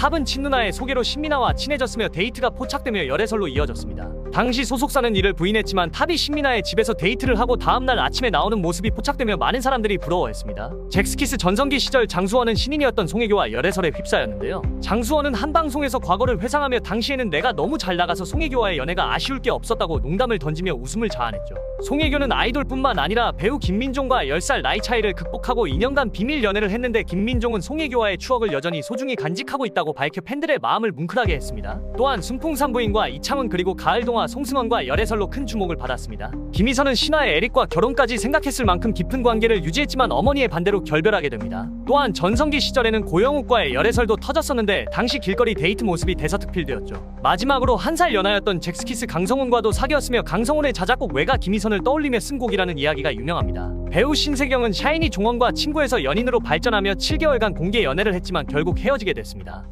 탑은 친누나의 소개로 신민아와 친해졌으며 데이트가 포착되며 열애설로 이어졌습니다. 당시 소속사는 이를 부인했지만 탑이 신민아의 집에서 데이트를 하고 다음날 아침에 나오는 모습이 포착되며 많은 사람들이 부러워했습니다. 잭스키스 전성기 시절 장수원은 신인이었던 송혜교와 열애설에 휩싸였는데요. 장수원은 한 방송에서 과거를 회상하며 당시에는 내가 너무 잘 나가서 송혜교와의 연애가 아쉬울 게 없었다고 농담을 던지며 웃음을 자아냈죠. 송혜교는 아이돌뿐만 아니라 배우 김민종과 10살 나이 차이를 극복하고 2년간 비밀 연애를 했는데 김민종은 송혜교와의 추억을 여전히 소중히 간직하고 있다고 밝혀 팬들의 마음을 뭉클하게 했습니다. 또한 순풍산부인과 이창훈 그리고 가을동화 송승헌과 열애설로 큰 주목을 받았습니다. 김희선은 신화의 에릭과 결혼까지 생각했을 만큼 깊은 관계를 유지했지만 어머니의 반대로 결별하게 됩니다. 또한 전성기 시절에는 고영욱과의 열애설도 터졌었는데 당시 길거리 데이트 모습이 대서특필되었죠. 마지막으로 한 살 연하였던 잭스키스 강성훈과도 사귀었으며 강성훈의 자작곡 외가 김희선을 떠올리며 쓴 곡이라는 이야기가 유명합니다. 배우 신세경은 샤이니 종원과 친구에서 연인으로 발전하며 7개월간 공개 연애를 했지만 결국 헤어지게 됐습니다.